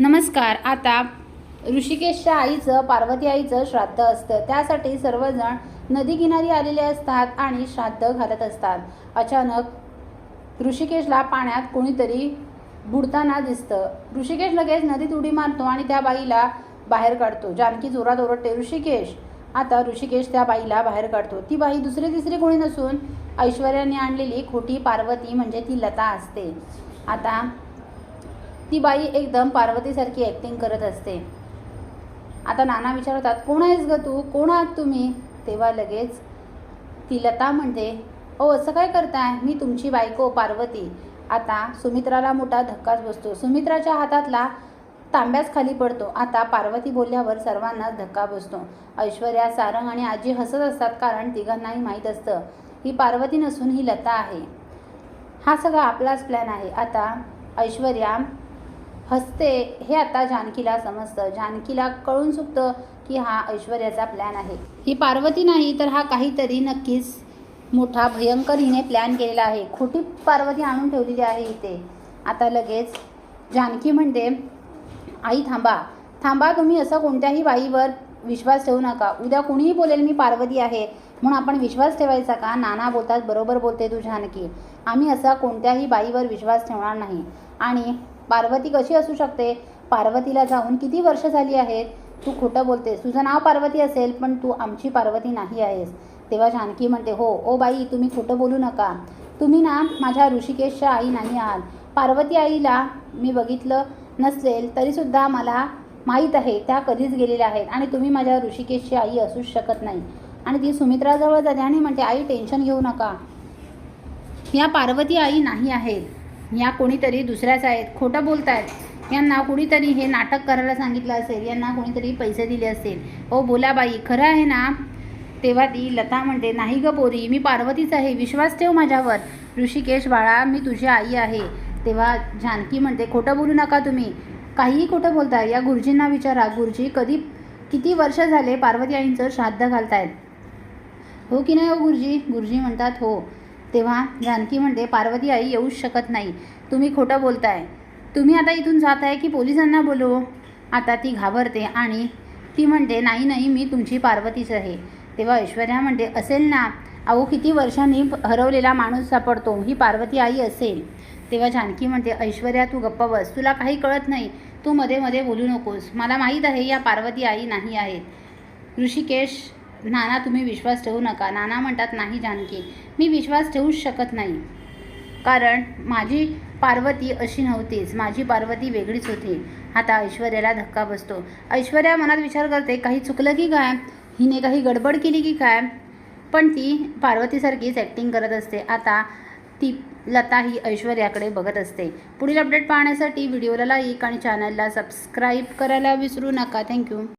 नमस्कार आता ऋषिकेशच्या आईचं पार्वती आईचं श्राद्ध असतं. त्यासाठी सर्वजण नदीकिनारी आलेले असतात आणि श्राद्ध घालत असतात. अचानक ऋषिकेशला पाण्यात कोणीतरी बुडताना दिसतं. ऋषिकेश लगेच नदीत उडी मारतो आणि त्या बाईला बाहेर काढतो. जानकी जोरात ओरडते ऋषिकेश! आता ऋषिकेश त्या बाईला बाहेर काढतो. ती बाई दुसरी तिसरी कोणी नसून ऐश्वर्याने आणलेली खोटी पार्वती म्हणजे ती लता असते. आता ती बाई एकदम पार्वतीसारखी ॲक्टिंग करत असते. आता नाना विचारतात कोण आहेस ग तू? कोण आहात तुम्ही? तेव्हा लगेच ती लता म्हणते ओ असं काय करताय? मी तुमची बायको पार्वती. आता सुमित्राला मोठा धक्काच बसतो. सुमित्राच्या हातातला तांब्याच खाली पडतो. आता पार्वती बोलल्यावर सर्वांनाच धक्का बसतो. ऐश्वर्या सारंग आणि आजी हसत असतात कारण तिघांनाही माहीत असतं. ही पार्वती नसून ही लता आहे. हा सगळा आपलाच प्लॅन आहे. आता ऐश्वर्या हसते हे आता जानकीला समजतं. जानकीला कळून चुकतं की हा ऐश्वर्याचा प्लॅन आहे. ही पार्वती नाही तर हा काहीतरी नक्कीच मोठा भयंकर हिने प्लॅन केलेला आहे. खोटी पार्वती आणून ठेवलेली आहे इथे. आता लगेच जानकी म्हणते आई थांबा. थांबा तुम्ही असं कोणत्याही बाईवर विश्वास ठेवू नका. उद्या कुणीही बोलेल मी पार्वती आहे. म्हणून आपण विश्वास ठेवायचा का? नाना बोलतात बरोबर बोलते तू जानकी. आम्ही असा कोणत्याही बाईवर विश्वास ठेवणार नाही. आणि पार्वती कशी असू शकते? पार्वतीला जाऊन किती वर्ष झाली आहेत? तू खोटं बोलतेस. तुझं नाव पार्वती असेल पण तू आमची पार्वती नाही आहेस. तेव्हा जानकी म्हणते हो ओ बाई तुम्ही खोटं बोलू नका. तुम्ही ना माझ्या ऋषिकेशच्या आई नाही आहात. पार्वती आईला मी बघितलं नसेल तरीसुद्धा मला माहीत आहे त्या कधीच गेलेल्या आहेत आणि तुम्ही माझ्या ऋषिकेशची आई असूच शकत नाही. आणि ती सुमित्राजवळ जाते आणि म्हणते आई टेन्शन घेऊ नका. या पार्वती आई नाही आहेत. या कोणीतरी दुसऱ्याच आहेत खोटं बोलत आहेत यांना कुणीतरी हे नाटक करायला सांगितलं असेल यांना कोणीतरी पैसे दिले असेल. ओ बोला बाई खरं आहे ना? तेव्हा ती लता म्हणते नाही ग पोरी मी पार्वतीच आहे विश्वास ठेव माझ्यावर. ऋषिकेश बाळा मी तुझी आई आहे. तेव्हा जानकी म्हणते खोटं बोलू नका तुम्ही. काहीही खोटं बोलताय. या गुरुजींना विचारा. गुरुजी कधी किती वर्ष झाले पार्वती आईंचं श्राद्ध घालतायत? हो की नाही हो गुरुजी? गुरुजी म्हणतात हो. तेव्हा जानकी म्हणते पार्वती आई येऊच शकत नाही. तुम्ही खोटं बोलताय. तुम्ही आता इथून जात आहे की पोलिसांना बोलू आता ती घाबरते आणि ती म्हणते नाही नाही मी तुमची पार्वतीच आहे. तेव्हा ऐश्वर्या म्हणते असेल ना. अहो किती वर्षांनी हरवलेला माणूस सापडतो. ही पार्वती आई असेल. तेव्हा जानकी म्हणते ऐश्वर्या तू गप्पा बस. तुला काही कळत नाही. तू मध्ये मध्ये बोलू नकोस. मला माहीत आहे या पार्वती आई नाही आहेत. ऋषिकेश नाना तुम्ही विश्वास ठेवू नका. नाना म्हणतात नाही जानकी मी विश्वास ठेवूच शकत नाही. कारण माझी पार्वती अशी नव्हतीच. माझी पार्वती वेगळीच होती. आता ऐश्वर्याला धक्का बसतो. ऐश्वर्या मनात विचार करते काही चुकलं की काय? हिने काही गडबड केली की काय? पण ती पार्वतीसारखीच ॲक्टिंग करत असते. आता ती लता ही ऐश्वर्याकडे बघत असते. पुढील अपडेट पाहण्यासाठी व्हिडिओला लाईक आणि चॅनलला सबस्क्राईब करायला विसरू नका. थँक्यू